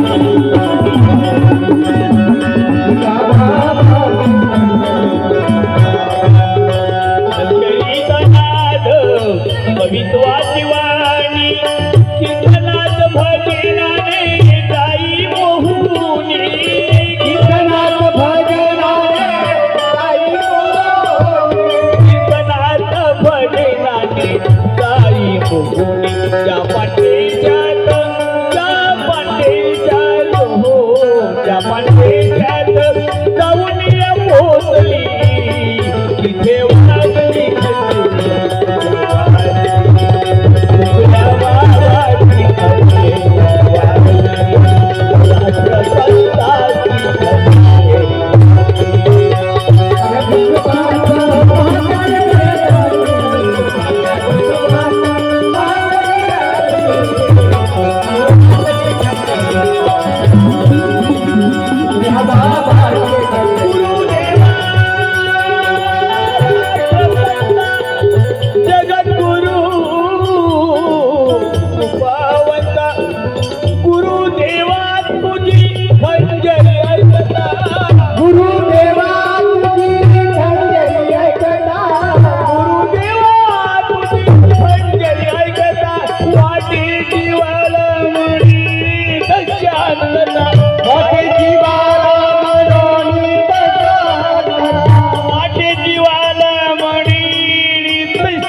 Música Meu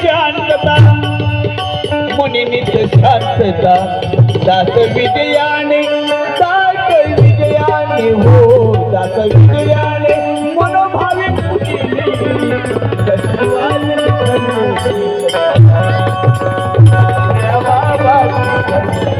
शांतता. मुनिनीच शांतता. दास विजयाने दास विजयाने हो. दास विजयाने मनोभावी बाबा